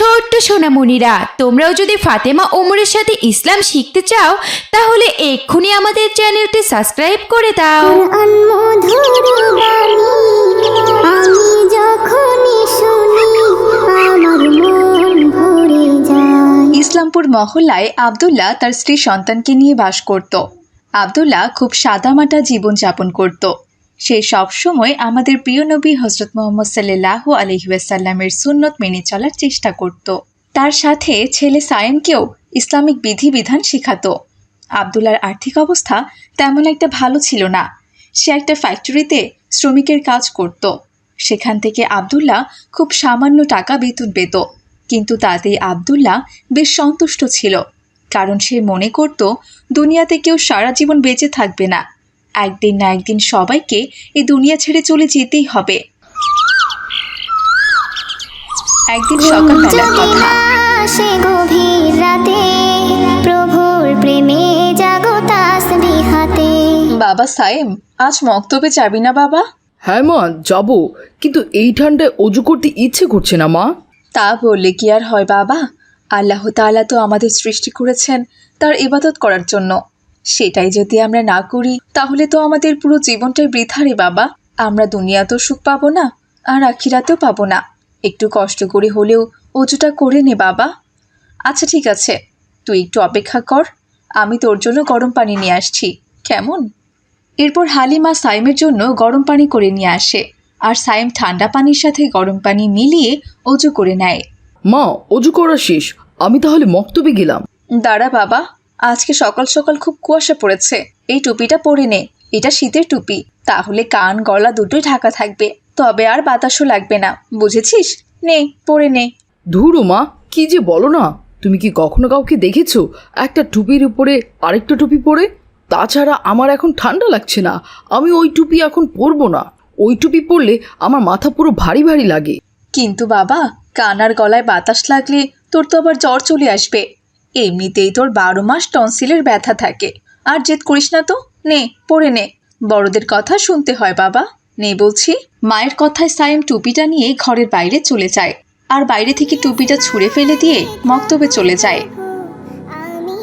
ছোট্ট সোনামণিরা তোমরাও যদি ফাতেমা ওমরের সাথে ইসলাম শিখতে চাও তাহলে এক্ষুনি আমাদের চ্যানেলটি সাবস্ক্রাইব করে দাও। কোরআন মধুর বাণী আমি যখনই শুনি আমার মন ভরে যায়। ইসলামপুর মহল্লায় আব্দুল্লাহ তার স্ত্রী সন্তানকে নিয়ে বাস করত। আব্দুল্লাহ খুব সাদামাটা জীবনযাপন করত। সে সবসময় আমাদের প্রিয় নবী হজরত মোহাম্মদ সাল্লাহ আলহিউসাল্লামের সুন্নত মেনে চলার চেষ্টা করত। তার সাথে ছেলে সায়েমকেও ইসলামিক বিধিবিধান শেখাতো। আবদুল্লার আর্থিক অবস্থা তেমন একটা ভালো ছিল না। সে একটা ফ্যাক্টরিতে শ্রমিকের কাজ করত। সেখান থেকে আবদুল্লাহ খুব সামান্য টাকা বেতন পেত। কিন্তু তাতেই আবদুল্লাহ বেশ সন্তুষ্ট ছিল। কারণ সে মনে করত, দুনিয়াতে কেউ সারা জীবন বেঁচে থাকবে না। একদিন না একদিন সবাইকে এই দুনিয়া ছেড়ে চলে যেতেই হবে। একদিন সকালবেলার কথা। না আসে গভীর রাতে প্রভুর প্রেমে জাগো তাসবিহাতে। বাবা সায়েম আজ মক্তবে যাবি না বাবা? হ্যাঁ মা যাব। কিন্তু এই ঠান্ডায় অজু করতে ইচ্ছে করছে না মা। তা বললে কি আর হয় বাবা? আল্লাহ তাআলা তো আমাদের সৃষ্টি করেছেন তার ইবাদত করার জন্য। সেটাই যদি আমরা না করি তাহলে তো আমাদের পুরো জীবনটাই বৃথা রে বাবা। আমরা দুনিয়াতেও সুখ পাবো না আর আখিরাতেও পাবো না। একটু কষ্ট করে হলেও অজুটা করে নে বাবা। আচ্ছা ঠিক আছে। তুই একটু অপেক্ষা কর। আমি তোর জন্য গরম পানি নিয়ে আসছি। কেমন? এরপর হালিমা সাইমের জন্য গরম পানি করে নিয়ে আসে। আর সাইম ঠান্ডা পানির সাথে গরম পানি মিলিয়ে অজু করে নেয়। মা অজু করা শেষ। আমি তাহলে মক্তবে গেলাম। দাঁড়া বাবা। আজকে সকাল সকাল খুব কুয়াশা পড়েছে। এই টুপিটা পরে নে। এটা শীতের টুপি। তাহলে কান গলা দুটোই ঢাকা থাকবে। তবে আর বাতাসও লাগবে না। বুঝেছিস? নে পরে নে। ধুরো মা কি যে বলো না। তুমি কি কখনো কাউকে দেখেছ? একটা টুপির উপরে আরেকটা টুপি পরে? তাছাড়া আমার এখন ঠান্ডা লাগছে না। আমি ওই টুপি এখন পরবো না। ওই টুপি পরলে আমার মাথা পুরো ভারী ভারী লাগে। কিন্তু বাবা কানার গলায় বাতাস লাগলে তোর তো আবার জ্বর চলে আসবে। এমনিতেই তোর বারো মাস টনসিলের ব্যথা থাকে। আর জেদ করিস না তো? নে পরে নে। বড়দের কথা শুনতে হয়, বাবা। নে বলছি। মায়ের কথায় সায়েম টুপিটা নিয়ে ঘরের বাইরে চলে যায়। আর বাইরে থেকে টুপিটা ছুঁড়ে ফেলে দিয়ে মক্তবে চলে যায়।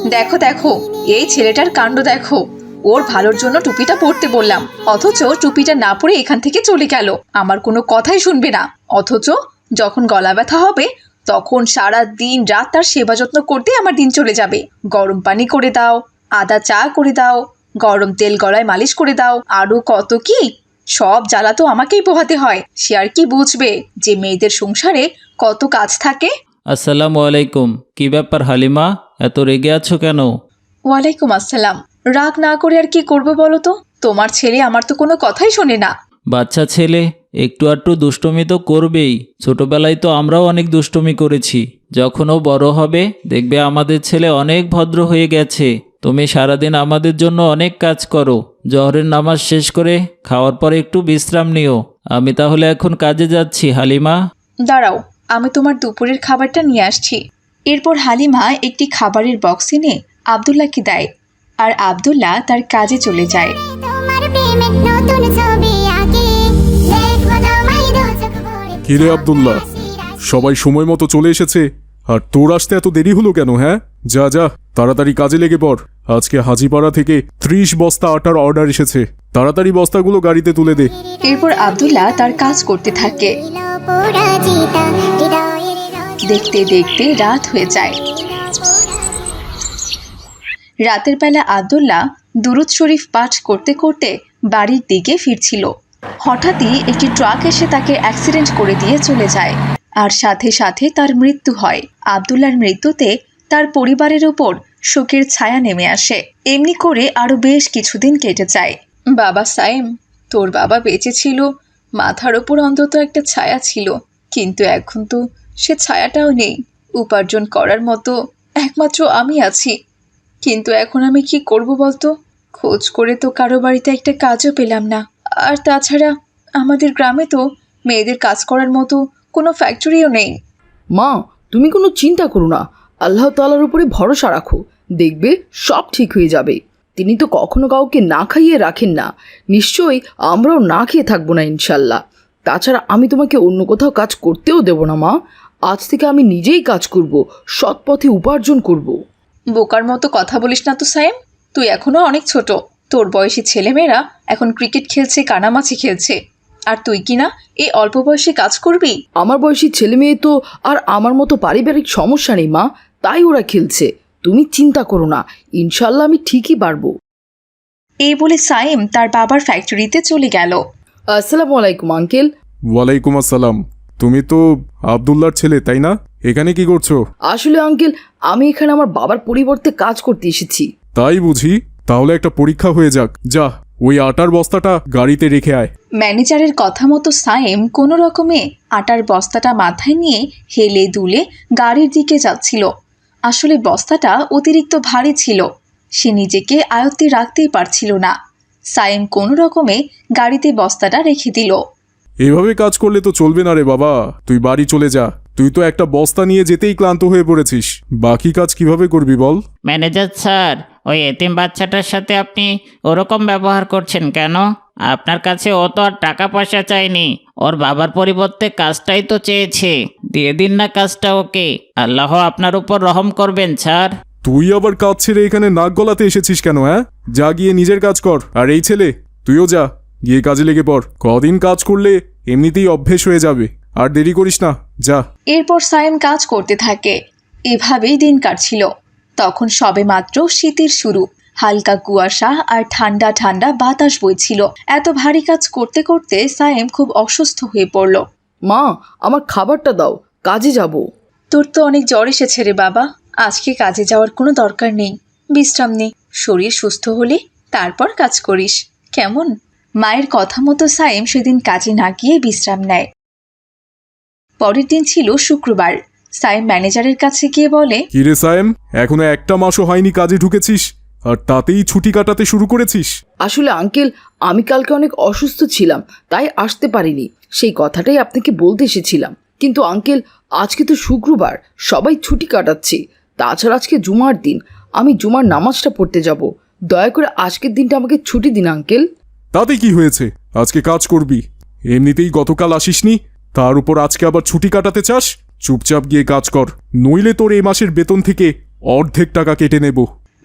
দেখো দেখো, এই ছেলেটার কাণ্ড দেখো। ওর ভালোর জন্য টুপিটা পরতে বললাম। অথচ টুপিটা না পরে এখান থেকে চলে গেল। আমার কোনো কথাই শুনবে না। অথচ যখন গলা ব্যথা হবে তখন সারা দিন রাত তার সেবা যত্ন করতে আমার দিন চলে যাবে। গরম পানি করে দাও আদা চা করে দাও গরম তেল গলায় মালিশ করে দাও আরও কত কি? সব জ্বালা তো আমাকেই পোহাতে হয়। সে আর কি বুঝবে যে মেয়েদের সংসারে কত কাজ থাকে? আসসালামু আলাইকুম। কি ব্যাপার হালিমা? এত রেগে আছো কেন? ওয়ালাইকুম আসসালাম। রাগ না করে আর কি করব বলো তো? তোমার ছেলে আমার তো কোনো কথাই শোনে না। বাচ্চা ছেলে? একটু আধটু দুষ্টমি তো করবেই। ছোটবেলায় তো আমরাও অনেক দুষ্টমি করেছি। যখন ও বড় হবে দেখবে আমাদের ছেলে অনেক ভদ্র হয়ে গেছে। তুমি সারাদিন আমাদের জন্য অনেক কাজ করো। জহরের নামাজ শেষ করে খাওয়ার পরে একটু বিশ্রাম নিও। আমি তাহলে এখন কাজে যাচ্ছি হালিমা। দাঁড়াও আমি তোমার দুপুরের খাবারটা নিয়ে আসছি। এরপর হালিমা একটি খাবারের বক্স এনে আবদুল্লাহকে দেয়। আর আবদুল্লাহ তার কাজে চলে যায়। কিরে আব্দুল্লাহ, সবাই সময় মতো চলে এসেছে। আর তোর আসতে এত দেরি হলো কেন হ্যাঁ? যা যা, তাড়াতাড়ি কাজে লেগে পড়। আজকে হাজিপাড়া থেকে ত্রিশ বস্তা আটার অর্ডার এসেছে। তাড়াতাড়ি বস্তাগুলো গাড়িতে তুলে দে। এরপর আবদুল্লাহ তার কাজ করতে থাকে। দেখতে দেখতে রাত হয়ে যায়। রাতের বেলা আবদুল্লাহ দুরুদ শরীফ পাঠ করতে করতে বাড়ির দিকে ফিরছিল। হঠাৎই একটি ট্রাক এসে তাকে অ্যাক্সিডেন্ট করে দিয়ে চলে যায়। আর সাথে সাথে তার মৃত্যু হয়। আবদুল্লার মৃত্যুতে তার পরিবারের উপর শোকের ছায়া নেমে আসে। এমনি করে আরও বেশ কিছুদিন কেটে যায়। বাবা সাইম, তোর বাবা বেঁচে ছিল। মাথার ওপর অন্তত একটা ছায়া ছিল। কিন্তু এখন তো সে ছায়াটাও নেই। উপার্জন করার মতো একমাত্র আমি আছি। কিন্তু এখন আমি কি করব বলতো? খোঁজ করে তো কারও বাড়িতে একটা কাজও পেলাম না। আর তাছাড়া আমাদের গ্রামে তো মেয়েদের কাজ করার মতো কোনো ফ্যাক্টরিও নেই। মা তুমি কোনো চিন্তা করো না। আল্লাহ তালার উপরে ভরসা রাখো। দেখবে সব ঠিক হয়ে যাবে। তিনি তো কখনো কাউকে না খাইয়ে রাখেন না। নিশ্চয়ই আমরাও না খেয়ে থাকব না ইনশাল্লাহ তাছাড়া আমি তোমাকে অন্য কোথাও কাজ করতেও দেবো না মা। আজ থেকে আমি নিজেই কাজ করব সৎ পথে উপার্জন করব। বোকার মতো কথা বলিস না তো সাইম তুই এখনও অনেক ছোট। তোর বয়সী ছেলেমেয়েরা এখন ক্রিকেট খেলছে কানামাছি খেলছে। আর তুই কি না এই অল্প বয়সে কাজ করবি? আমার বয়সী ছেলে মেয়ে তো আর আমার মতো পারিবারিক সমস্যা নেই মা। তাই ওরা খেলছে। তুমি চিন্তা করো না। ইনশাল্লাহ আমি ঠিকই পারব। এই বলে সাইম তার বাবার ফ্যাক্টরিতে চলে গেল। আসসালামু আলাইকুম আঙ্কেল ওয়ালাইকুম আসসালাম। তুমি তো আবদুল্লার ছেলে তাই না? এখানে কি করছ? আসলে আঙ্কেল আমি এখানে আমার বাবার পরিবর্তে কাজ করতে এসেছি। তাই বুঝি? তাহলে একটা পরীক্ষা হয়ে যাক। যা ওই আটার বস্তাটা গাড়িতে রেখে আয়। ম্যানেজারের কথা মতো সাইম কোনো রকমে আটার বস্তাটা মাথায় নিয়ে হেলে দুলে গাড়ির দিকে যাচ্ছিল। আসলে বস্তাটা অতিরিক্ত ভারী ছিল। সে নিজেকে আয়ত্তে রাখতেই পারছিল না। সাইম কোনো রকমে গাড়িতে বস্তাটা রেখে দিল। এভাবে কাজ করলে তো চলবে না রে বাবা। তুই বাড়ি চলে যা। তুই তো একটা বস্তা নিয়ে যেতেই ক্লান্ত হয়ে পড়েছিস। বাকি কাজ কীভাবে করবি বল? ম্যানেজার স্যার ওই এতিম বাচ্চাটার সাথে আপনি ওরকম ব্যবহার করছেন কেন? আপনার কাছে ও তো আর টাকা পয়সা চায়নি। ওর বাবার পরিবর্তে কাজটাই তো চেয়েছে। দিয়ে দিন না কাজটা ওকে। আল্লাহ আপনার উপর রহম করবেন স্যার তুই আবার কাজ ছেড়ে এখানে নাক গলাতে এসেছিস কেন হ্যাঁ? যা গিয়ে নিজের কাজ কর। আর এই ছেলে তুইও যা। গিয়ে কাজে লেগে পড়। কদিন কাজ করলে এমনিতেই অভ্যেস হয়ে যাবে। আর দেরি করিস না যা। এরপর সাইম কাজ করতে থাকে। এভাবেই দিন কাটছিল। তখন সবে মাত্র শীতের শুরু। হালকা কুয়াশা আর ঠান্ডা ঠান্ডা বাতাস বইছিল। এত ভারী কাজ করতে করতে সায়েম খুব অসুস্থ হয়ে পড়ল। মা আমার খাবারটা দাও কাজে যাব। তোর তো অনেক জ্বর এসেছে রে বাবা। আজকে কাজে যাওয়ার কোনো দরকার নেই। বিশ্রাম নে। শরীর সুস্থ হলে তারপর কাজ করিস। কেমন? মায়ের কথা মতো সাইম সেদিন কাজে না গিয়ে বিশ্রাম নেয়। পরের দিন ছিল শুক্রবার। সাইম ম্যানেজারের কাছে গিয়ে বলে কিরে সায়েম এখনও একটা মাসও হয়নি কাজে ঢুকেছিস আর তাতেই ছুটি কাটাতে শুরু করেছিস? আসলে আঙ্কেল আমি কালকে অনেক অসুস্থ ছিলাম তাই আসতে পারিনি। সেই কথাটাই আপনাকে বলতে এসেছিলাম। কিন্তু আঙ্কেল আজকে তো শুক্রবার সবাই ছুটি কাটাচ্ছে। তাছাড়া আজকে জুমার দিন আমি জুমার নামাজটা পড়তে যাব। দয়া করে আজকের দিনটা আমাকে ছুটি দিন আঙ্কেল। তাতে কি হয়েছে? আজকে কাজ করবি। এমনিতেই গতকাল আসিসনি তার উপর আজকে আবার ছুটি কাটাতে চাস? চুপচাপ গিয়ে কাজ কর। নইলে তোর এই মাসের বেতন থেকে অর্ধেক টাকা কেটে নেব।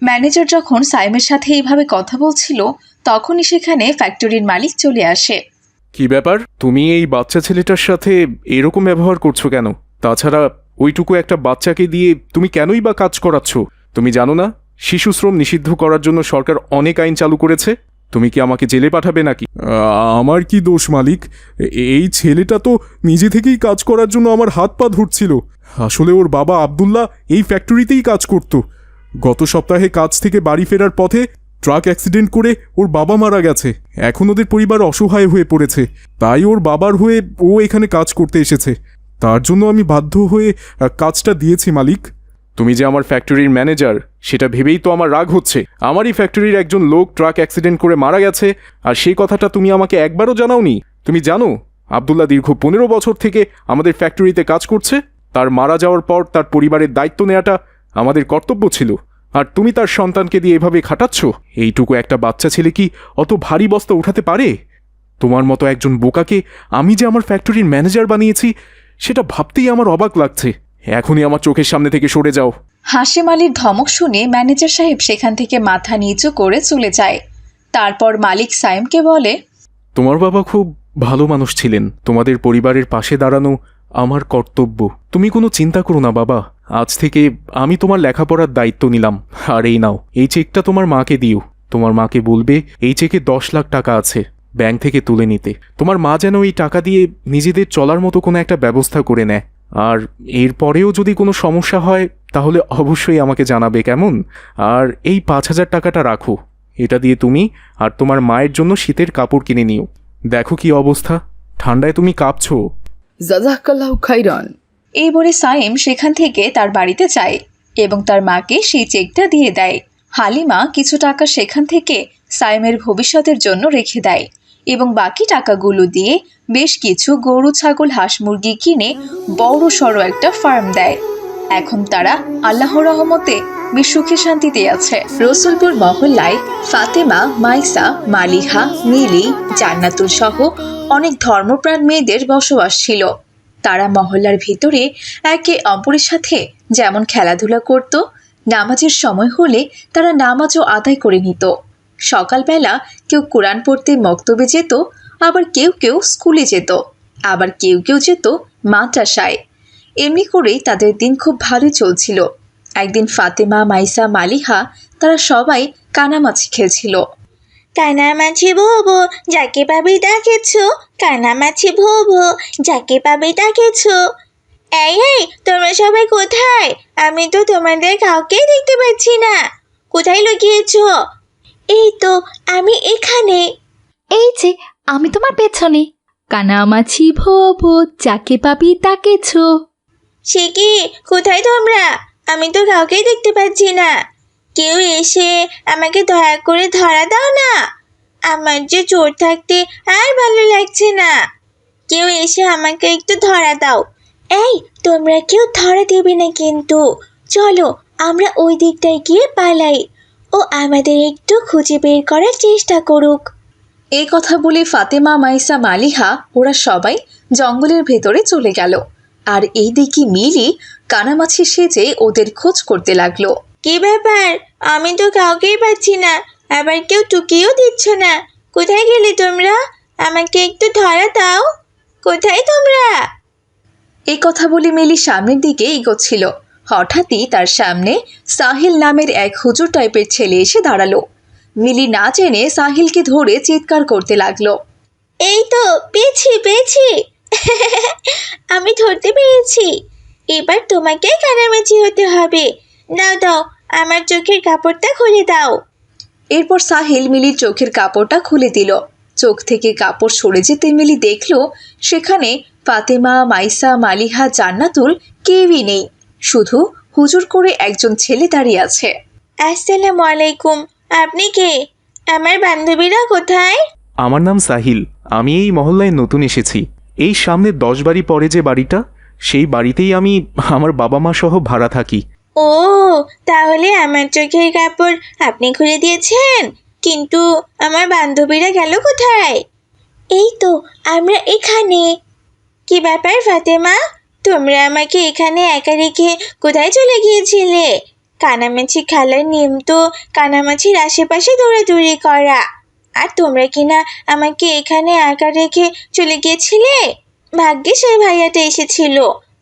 ম্যানেজার যখন সাইমের সাথে এইভাবে কথা বলছিল তখনই সেখানে ফ্যাক্টরির মালিক চলে আসে। কি ব্যাপার? তুমি এই বাচ্চা ছেলেটার সাথে এরকম ব্যবহার করছ কেন? তাছাড়া ওইটুকু একটা বাচ্চাকে দিয়ে তুমি কেনই বা কাজ করাচ্ছ? তুমি জানো না শিশু শ্রম নিষিদ্ধ করার জন্য সরকার অনেক আইন চালু করেছে। তুমি কি আমাকে জেলে পাঠাবে নাকি? আমার কি দোষ, মালিক? এই ছেলেটা তো নিজে থেকেই কাজ করার জন্য আমার হাত পা ধরছিল। আসলে ওর বাবা আবদুল্লাহ এই ফ্যাক্টরিতেই কাজ করত। গত সপ্তাহে কাজ থেকে বাড়ি ফেরার পথে ট্রাক অ্যাক্সিডেন্ট করে ওর বাবা মারা গেছে। এখন ওদের পরিবার অসহায় হয়ে পড়েছে। তাই ওর বাবার হয়ে ও এখানে কাজ করতে এসেছে। তার জন্য আমি বাধ্য হয়ে কাজটা দিয়েছি, মালিক। তুমি যে আমার ফ্যাক্টরির ম্যানেজার সেটা ভেবেই তো আমার রাগ হচ্ছে। আমারই ফ্যাক্টরির একজন লোক ট্রাক অ্যাক্সিডেন্ট করে মারা গেছে, আর সেই কথাটা তুমি আমাকে একবারও জানাওনি। তুমি জানো, আবদুল্লাহ দীর্ঘ পনেরো বছর থেকে আমাদের ফ্যাক্টরিতে কাজ করছে, তার মারা যাওয়ার পর তার পরিবারের দায়িত্ব নেওয়াটা আমাদের কর্তব্য ছিল। আর তুমি তার সন্তানকে দিয়ে এভাবে খাটাচ্ছ? এইটুকু একটা বাচ্চা ছেলে কি অত ভারী বস্তা উঠাতে পারে? তোমার মতো একজন বোকাকে আমি যে আমার ফ্যাক্টরির ম্যানেজার বানিয়েছি, সেটা ভাবতেই আমার অবাক লাগছে। এখনই আমার চোখের সামনে থেকে সরে যাও। হাসিম আলীর ধমক শুনে ম্যানেজার সাহেব সেখান থেকে মাথা নিচু করে চলে যায়। তারপর মালিক সাইমকে বলে তোমার বাবা খুব ভালো মানুষ ছিলেন। তোমাদের পরিবারের পাশে দাঁড়ানো আমার কর্তব্য। তুমি কোনো চিন্তা করো না বাবা। আজ থেকে আমি তোমার লেখাপড়ার দায়িত্ব নিলাম। আর এই নাও এই চেকটা তোমার মাকে দিও। তোমার মাকে বলবে এই চেকে দশ লাখ টাকা আছে ব্যাংক থেকে তুলে নিতে। তোমার মা যেন এই টাকা দিয়ে নিজেদের চলার মতো কোনো একটা ব্যবস্থা করে নেয়। আর এরপরেও যদি কোনো সমস্যা হয় তাহলে অবশ্যই আমাকে জানাবে কেমন? আর এই পাঁচ হাজার টাকাটা রাখো। এটা দিয়ে তুমি আর তোমার মায়ের জন্য শীতের কাপড় কিনে নিও। দেখো কি অবস্থা। ঠান্ডায় তুমি কাঁপছো। জাজাকাল্লাহ খাইরান এই বলে সাইম সেখান থেকে তার বাড়িতে যায় এবং তার মাকে সেই চেকটা দিয়ে দেয়। হালিমা কিছু টাকা সেখান থেকে সাইমের ভবিষ্যতের জন্য রেখে দেয়। এবং বাকি টাকাগুলো দিয়ে বেশ কিছু গরু, ছাগল, হাঁস মুরগি কিনে বড় সড়ো একটা ফার্ম দেয়। এখন তারা আল্লাহর রহমতে বেশ সুখে শান্তিতে আছে। রসুলপুর মহল্লায় ফাতেমা, মাইসা, মালিহা, মিলি, জান্নাতুল সহ অনেক ধর্মপ্রাণ মেয়েদের বসবাস ছিল। তারা মহল্লার ভিতরে একে অপরের সাথে যেমন খেলাধুলা করত, নামাজের সময় হলে তারা নামাজও আদায় করে নিত। সকালবেলা কেউ কোরআন পড়তে মক্তবে যেত, আবার কেউ কেউ স্কুলে যেত, আবার কেউ কেউ যেত মাদ্রাসায়। এমনি করেই তাদের দিন খুব ভালোই চলছিল। একদিন ফাতেমা, মাইসা, মালিহা তারা সবাই কানামাছি খেলছিল। কানামাছি ভোবো, যাকে পাবে ডাকেছো কানামাছি ভোবো, যাকে পাবে ডাকেছো এই এই, তোমরা সবাই কোথায়? আমি তো তোমাদের কাউকেই দেখতে পাচ্ছি না। কোথায় লুকিয়েছো? এই তো আমি এখানে। এই যে আমি তোমার পেছনে। কানামাছি ভোবো যাকে পাবি তাকেছো সে কি? কোথায় তোমরা? আমি তো কাউকেই দেখতে পাচ্ছি না। কেউ এসে আমাকে দয়া করে ধরা দাও না। আমার যে চোর থাকতে আর ভালো লাগছে না। কেউ এসে আমাকে একটু ধরা দাও। এই তোমরা কেউ ধরা দেবে না কিন্তু। চলো আমরা ওই দিকটায় গিয়ে পালাই। ও আমাদের একটু খুঁজে বের করার চেষ্টা করুক। এই কথা বলে ফাতেমা মাইসা মালিহা ওরা সবাই জঙ্গলের ভেতরে চলে গেল। আর এই দেখি মিলি কানামাছি সেজে ওদের খোঁজ করতে লাগল। কি ব্যাপার? আমি তো কাউকেই পাচ্ছি না। আবার কেউ টুকিও দিচ্ছ না। কোথায় গেলে তোমরা? আমাকে একটু ধরা দাও। কোথায় তোমরা? এই কথা বলে মিলি সামনের দিকে এগোচ্ছিল। হঠাৎই তার সামনে সাহিল নামের এক হুজুর টাইপের ছেলে এসে দাঁড়াল। মিলি না জেনে সাহিলকে ধরে চিৎকার করতে লাগল। এই তো পেয়েছি পেয়েছি। আমি ধরতে পেরেছি। এবার তোমাকে কানামাছি হতে হবে। দাও দাও আমার চোখের কাপড়টা খুলে দাও। এরপর সাহিল মিলির চোখের কাপড়টা খুলে দিল। চোখ থেকে কাপড় সরে যেতে মিলি দেখল সেখানে ফাতেমা মাইসা মালিহা জান্নাতুল কেউই নেই। শুধু হুজুর করে একজন ছেলে দাঁড়িয়ে আছে। আসসালামু আলাইকুম আপনি কে? আমার বান্ধবীরা কোথায়? আমার নাম সাহিল আমি এই মহল্লায় নতুন এসেছি। এই সামনে দশ বাড়ি পরে যে বাড়িটা সেই বাড়িতেই আমি আমার বাবা মা সহ ভাড়া থাকি। ও তাহলে আমার চোখের কাপড় আপনি খুলে দিয়েছেন কিন্তু আমার বান্ধবীরা গেল কোথায়? এই তো আমরা এখানে। কি ব্যাপার ফাতেমা? তোমরা আমাকে এখানে একা রেখে কোথায় চলে গিয়েছিলে? কানামাছি খেলার নিয়ম তো কানামাছির আশেপাশে দৌড়াদৌড়ি করা। আর তোমরা কিনা আমাকে এখানে একা রেখে চলে গিয়েছিলে? ভাগ্যে সেই ভাইয়াটা এসেছিল।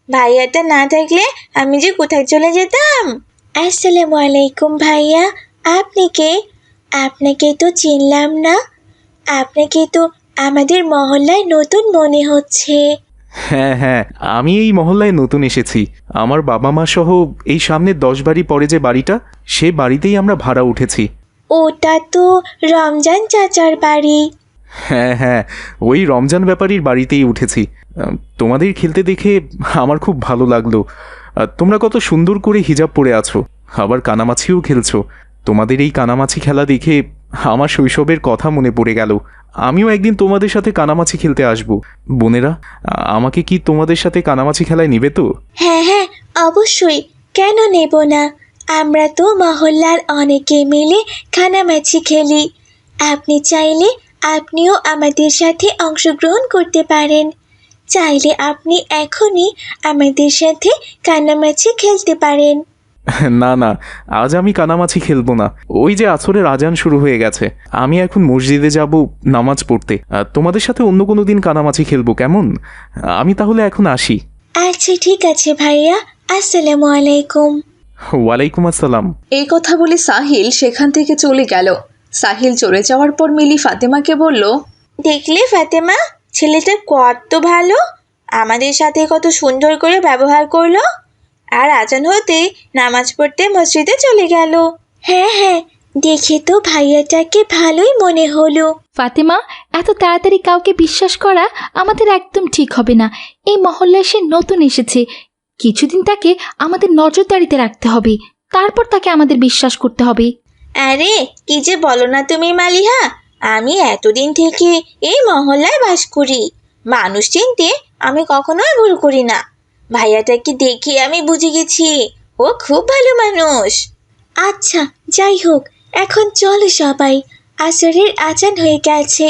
ভাইয়াটা না থাকলে আমি যে কোথায় চলে যেতাম? আসসালামু আলাইকুম ভাইয়া, আপনি কে? আপনাকে তো চিনলাম না। আপনাকে তো আমাদের মহল্লায় নতুন মনে হচ্ছে। হ্যাঁ হ্যাঁ আমি এই মহল্লায় নতুন এসেছি। আমার বাবা মা সহ এই সামনে দশ বাড়ি পরে যে বাড়িটা সে বাড়িতেই আমরা ভাড়া উঠেছি। ওটা তো রমজান চাচার বাড়ি। হ্যাঁ হ্যাঁ ওই রমজান ব্যাপারীর বাড়িতেই উঠেছি। আহ, তোমাদের খেলতে দেখে আমার খুব ভালো লাগল। আর তোমরা কত সুন্দর করে হিজাব পরে আছো। আবার কানামাছিও খেলছো। তোমাদের এই কানামাছি খেলা দেখে আমার শৈশবের কথা মনে পড়ে গেল। আমিও একদিন তোমাদের সাথে কানামাছি খেলতে আসব। বোনেরা, আমাকে কি তোমাদের সাথে কানামাছি খেলায় নিবে তো? হ্যাঁ হ্যাঁ অবশ্যই। কেন নেব না? আমরা তো মহল্লার অনেকে মিলে খানামাছি খেলি। আপনি চাইলে আপনিও আমাদের সাথে অংশগ্রহণ করতে পারেন। চাইলে আপনি এখনই আমাদের সাথে কানামাছি খেলতে পারেন। না না আজ আমি কানামাছি খেলব না। ওই যে আছরের আজান শুরু হয়ে গেছে। আমি এখন মসজিদে যাব নামাজ পড়তে। আর তোমাদের সাথে অন্য কোনো দিন কানামাছি খেলব কেমন? আমি তাহলে এখন আসি। আচ্ছা ঠিক আছে ভাইয়া। আসসালামু আলাইকুম। ওয়ালাইকুম আসসালাম। এই কথা বলে সাহিল সেখান থেকে চলে গেল। সাহিল চলে যাওয়ার পর মিলি ফাতেমাকে বলল দেখলে ফাতেমা? ছেলেটা কত ভালো। আমাদের সাথে কত সুন্দর করে ব্যবহার করল। আর আজান হতে নামাজ পড়তে মসজিদে চলে গেল। হ্যাঁ হ্যাঁ দেখে তো ভাইয়াটাকে ভালোই মনে হলো। ফাতেমা এত তাড়াতাড়ি কাউকে বিশ্বাস করা আমাদের একদম ঠিক হবে না। এই মহল্লায় সে নতুন এসেছে। কিছুদিন তাকে আমাদের নজরদারিতে রাখতে হবে। তারপর তাকে আমাদের বিশ্বাস করতে হবে। আরে কি যে বলো না তুমি মালিহা? আমি এতদিন থেকে এই মহল্লায় বাস করি। মানুষ চিনতে আমি কখনোই ভুল করি না। ভাইয়াটাকে দেখে আমি বুঝে গেছি ও খুব ভালো মানুষ। আচ্ছা যাই হোক এখন চলো সবাই। আসরের আজান হয়ে গেছে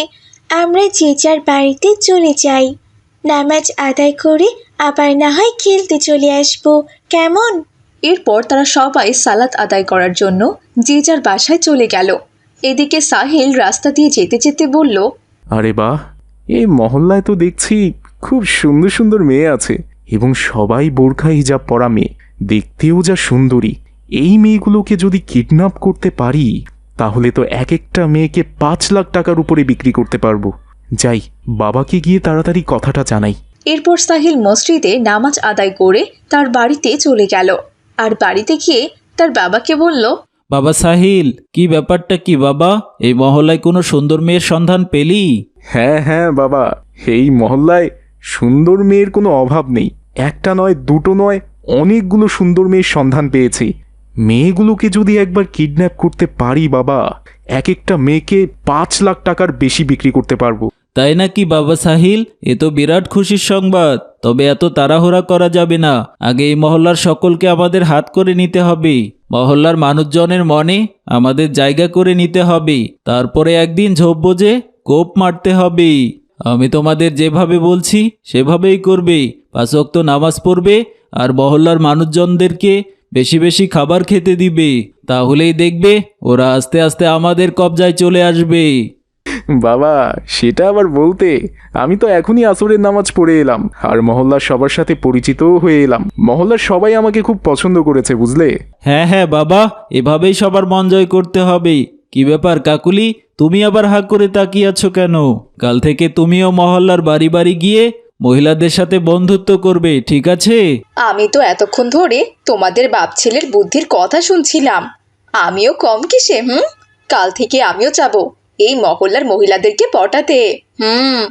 আমরা যে যার বাড়িতে চলে যাই। নামাজ আদায় করে আবার না হয় খেলতে চলে আসব। কেমন? এরপর তারা সবাই সালাত আদায় করার জন্য যে যার বাসায় চলে গেল। এদিকে সাহিল রাস্তা দিয়ে যেতে যেতে বলল আরে বাহ এই মহল্লায় তো দেখছি খুব সুন্দর সুন্দর মেয়ে আছে। এবং সবাই বোরখা হিজাব পরা মেয়ে। দেখতেও যা সুন্দরী। এই মেয়েগুলোকে যদি কিডন্যাপ করতে পারি তাহলে তো এক একটা মেয়েকে পাঁচ লাখ টাকার উপরে বিক্রি করতে পারব। যাই বাবাকে গিয়ে তাড়াতাড়ি কথাটা জানাই। এরপর সাহিল মসজিদে নামাজ আদায় করে তার বাড়িতে চলে গেল। আর বাড়িতে গিয়ে তার বাবাকে বলল বাবা সাহিল কি ব্যাপারটা কি বাবা? এই মহল্লায় কোনো সুন্দর মেয়ের সন্ধান পেলি? হ্যাঁ হ্যাঁ বাবা এই মহল্লায় সুন্দর মেয়ের কোনো অভাব নেই। একটা নয়, দুটো নয়, অনেকগুলো সুন্দর মেয়ের সন্ধান পেয়েছি। মেয়েগুলোকে যদি একবার কিডন্যাপ করতে পারি, বাবা এক একটা মেয়েকে পাঁচ লাখ টাকার বেশি বিক্রি করতে পারব। তাই নাকি, বাবা সাহিল? এ তো বিরাট খুশির সংবাদ। তবে এত তাড়াহুড়া করা যাবে না। আগে এই মহল্লার সকলকে আমাদের হাত করে নিতে হবে। মহল্লার মানুষজনের মনে আমাদের জায়গা করে নিতে হবে। তারপরে একদিন ঝোপ বোঝে কোপ মারতে হবে। আমি তোমাদের যেভাবে বলছি সেভাবেই করবে। পাঁচক্ত নামাজ পড়বে আর মহল্লার মানুষজনদেরকে বেশি বেশি খাবার খেতে দিবে। তাহলেই দেখবে ওরা আস্তে আস্তে আমাদের কবজায় চলে আসবে। বাবা সেটা আবার বলতে আমি তো এখনই আসরের নামাজ পড়ে এলাম আর মহল্লার সবার সাথে পরিচিতও হয়ে এলাম। মহল্লার সবাই আমাকে খুব পছন্দ করেছে বুঝলে? হ্যাঁ হ্যাঁ বাবা এভাবেই সবার মন জয় করতে হবে। কি ব্যাপার, কাকুলি? তুমি আবার হাক করে তাকিয়ে আছো কেন? কাল থেকে তুমিও মহল্লার বাড়ি বাড়ি গিয়ে মহিলাদের সাথে বন্ধুত্ব করবে, ঠিক আছে? আমি তো এতক্ষণ ধরে তোমাদের বাপ ছেলের বুদ্ধির কথা শুনছিলাম। আমিও কম কিসে, হুম? কাল থেকে আমিও যাব এই মহল্লার মহিলাদেরকে পটাতে, হুম?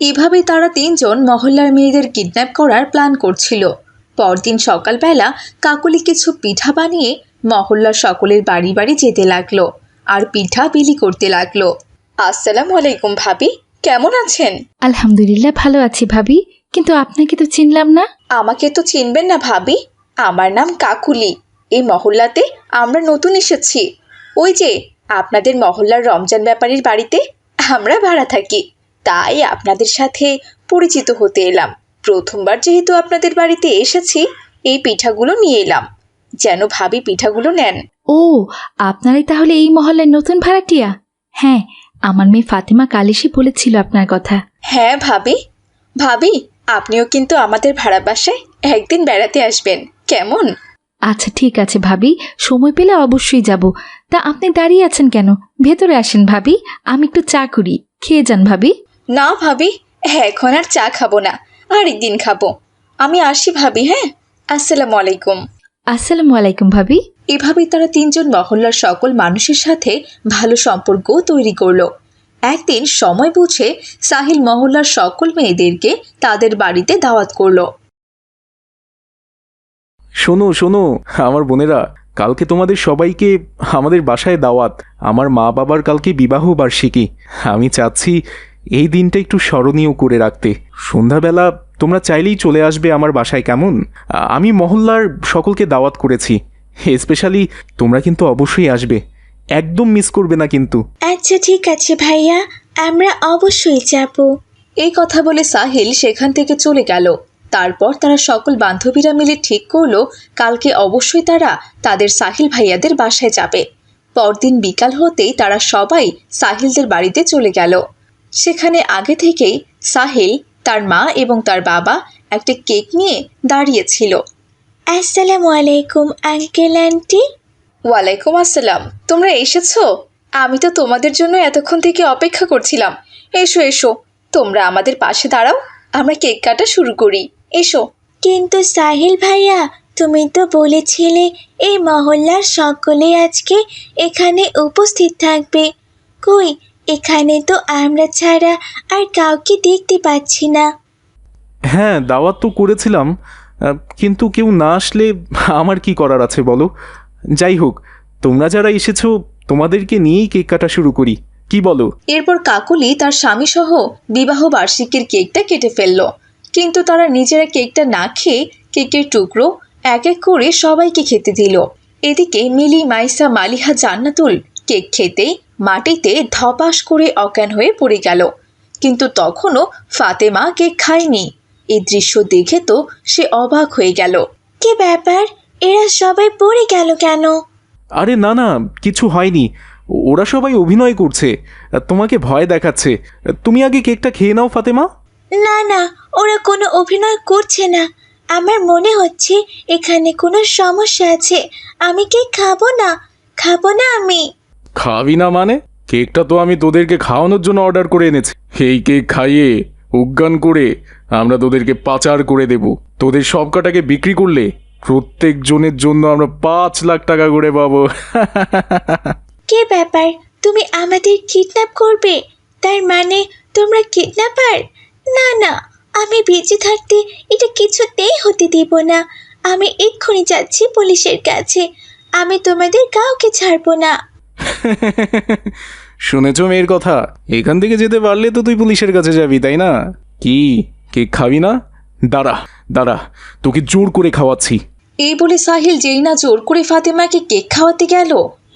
এভাবে তারা তিনজন মহল্লার মেয়েদের কিডন্যাপ করার প্ল্যান করছিল। পরদিন সকালবেলা কাকলি কিছু পিঠা বানিয়ে মহল্লার সকলের বাড়ি বাড়ি যেতে লাগল। আর পিঠা বিলি করতে লাগল। আসসালাম আলাইকুম ভাবি কেমন আছেন? আলহামদুলিল্লাহ ভালো আছি ভাবি কিন্তু আপনাকে তো চিনলাম না। আমাকে তো চিনবেন না ভাবি আমার নাম কাকুলি। এই মহল্লাতে আমরা নতুন এসেছি। ওই যে আপনাদের মহল্লার রমজান ব্যাপারীর বাড়িতে আমরা ভাড়া থাকি। তাই আপনাদের সাথে পরিচিত হতে এলাম। প্রথমবার যেহেতু আপনাদের বাড়িতে এসেছি এই পিঠাগুলো নিয়ে এলাম। যেন ভাবি পিঠাগুলো নেন। ও আপনারাই তাহলে এই মহল্লার নতুন ভাড়াটিয়া? হ্যাঁ আমার মেয়ে ফাতেমা কালিশি বলেছিল আপনার কথা। হ্যাঁ ভাবি। ভাবি আপনিও কিন্তু আমাদের ভাড়া বাসায় একদিন বেড়াতে আসবেন। কেমন? আচ্ছা ঠিক আছে ভাবি। সময় পেলে অবশ্যই যাব। তা আপনি দাঁড়িয়ে আছেন কেন? ভেতরে আসেন ভাবি। আমি একটু চা করি। খেয়ে যান ভাবি। না ভাবি এখন আর চা খাব না। আরেকদিন খাব। আমি আসি ভাবি হ্যাঁ? আসসালামু আলাইকুম। আসসালামু আলাইকুম ভাবি। এভাবেই তারা তিনজন মহল্লার সকল মানুষের সাথে ভালো সম্পর্ক তৈরি করল। একদিন সময় বুঝে সাহিল মহল্লার সকল মেয়েদেরকে তাদের বাড়িতে দাওয়াত করল। শোনো শোনো, আমার বোনেরা, কালকে তোমাদের সবাইকে আমাদের বাসায় দাওয়াত। আমার মা বাবার কালকে বিবাহ বার্ষিকী। আমি চাচ্ছি এই দিনটা একটু স্মরণীয় করে রাখতে। সন্ধ্যাবেলা তোমরা চাইলেই চলে আসবে আমার বাসায়, কেমন? আমি মহল্লার সকলকে দাওয়াত করেছি। স্পেশালি তোমরা কিন্তু অবশ্যই আসবে। একদম মিস করবে না কিন্তু। আচ্ছা ঠিক আছে ভাইয়া। আমরা অবশ্যই যাব। এই কথা বলে সাহিল সেখান থেকে চলে গেল। তারপর তারা সকল বান্ধবীরা মিলে ঠিক করল কালকে অবশ্যই তারা তাদের সাহিল ভাইয়াদের বাসায় যাবে। পরদিন বিকাল হতেই তারা সবাই সাহিলদের বাড়িতে চলে গেল। সেখানে আগে থেকেই সাহিল তার মা এবং তার বাবা একটা কেক নিয়ে দাঁড়িয়েছিল আসসালামু আলাইকুম আঙ্কেল আন্টি। ওয়ালাইকুম আসসালাম। তোমরা এসেছ? আমি তো তোমাদের জন্য এতক্ষণ থেকে অপেক্ষা করছিলাম। এসো এসো। তোমরা আমাদের পাশে দাঁড়াও। আমরা কেক কাটা শুরু করি। এসো। কিন্তু সাহিল ভাইয়া তুমি তো বলেছিলে এই মহল্লার সকলে আজকে এখানে উপস্থিত থাকবে। কই এখানে তো আমরা ছাড়া আর কাউকে দেখতে পাচ্ছি না। হ্যাঁ দাওয়াত তো করেছিলাম। কিন্তু কেউ না আসলে আমার কি করার আছে বলো? যাই হোক, তোমরা যারা এসেছ, তোমাদেরকে নিয়েই কেক কাটা শুরু করি। কি বলো? এরপর কাকুলি তার স্বামী সহ বিবাহ বার্ষিকীর কেকটা কেটে ফেলল। কিন্তু তারা নিজেরা কেকটা না খেয়ে কেকের টুকরো এক এক করে সবাইকে খেতে দিল। এদিকে মিলি, মাইসা, মালিহা, জান্নাতুল কেক খেতেই মাটিতে ধপাস করে অজ্ঞান হয়ে পড়ে গেল। কিন্তু তখনও ফাতেমা কেক খায়নি। এই দৃশ্য দেখে তো সে অবাক হয়ে গেল। কি ব্যাপার? এরা সবাই পড়ে গেল কেন? আরে না না কিছু হয়নি। ওরা সবাই অভিনয় করছে। তোমাকে ভয় দেখাচ্ছে। তুমি আগে কেকটা খেয়ে নাও ফাতেমা। না না ওরা কোনো অভিনয় করছে না। আমার মনে হচ্ছে এখানে কোনো সমস্যা আছে। আমি কি খাব না। খাব না আমি। খাবি না মানে? কেকটা তো আমি তোদেরকে খাওয়ানোর জন্য অর্ডার করে এনেছি। এই কেক খাইয়ে অজ্ঞান করে আমরা তোদেরকে পাচার করে দেব। তোদের সব কটাকে বিক্রি করলে প্রত্যেক জনের জন্য আমরা পাঁচ লাখ টাকা করে পাবো। কে ব্যাপার? তুমি আমাদের কিডন্যাপ করবে? তার মানে তোমরা কিডন্যাপার না না আমি বেঁচে থাকতে এটা কিছুতেই হতে দেব না। আমি এক্ষুনি যাচ্ছি পুলিশের কাছে। আমি তোমাদের কাউকে ছাড়বো না। শুনেছ মেয়ের কথা? এখান থেকে যেতে পারলে তো তুই পুলিশের কাছে যাবি তাই না? কি? কেক খাবি না? দাঁড়া দাঁড়া তোকে জোর করে খাওয়াচ্ছি। এই বলে সাহিল যেই না জোর করে ফাতেমাকে কেক খাওয়াতে গেল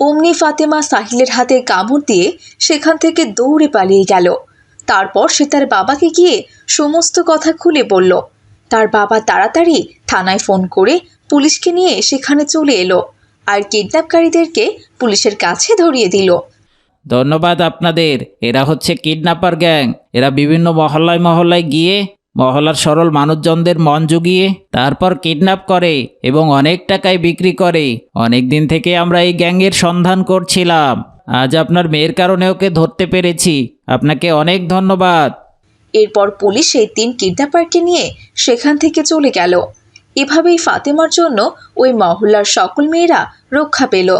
অমনি ফাতেমা সাহিলের হাতে কামড় দিয়ে সেখান থেকে দৌড়ে পালিয়ে গেল। তারপর সে তার বাবাকে গিয়ে সমস্ত কথা খুলে বলল। তার বাবা তাড়াতাড়ি থানায় ফোন করে পুলিশকে নিয়ে সেখানে চলে এলো আর কিডন্যাপকারীদেরকে পুলিশের কাছে ধরিয়ে দিল। ধন্যবাদ আপনাদের এরা হচ্ছে কিডন্যাপার গ্যাং এরা বিভিন্ন মহল্লায় মহল্লায় গিয়ে মহল্লার সরল মানুষজনদের মন জুগিয়ে তারপর কিডন্যাপ করে এবং অনেক টাকায় বিক্রি করে। অনেক দিন থেকে আমরা এই গ্যাংয়ের সন্ধান করছিলাম। আজ আপনার মেয়ের কারণে ওকে ধরতে পেরেছি। আপনাকে অনেক ধন্যবাদ। এরপর পুলিশ সেই তিন কিডন্যাপারকে নিয়ে সেখান থেকে চলে গেল। এভাবেই ফাতেমার জন্য ওই মহল্লার সকল মেয়েরা রক্ষা পেল।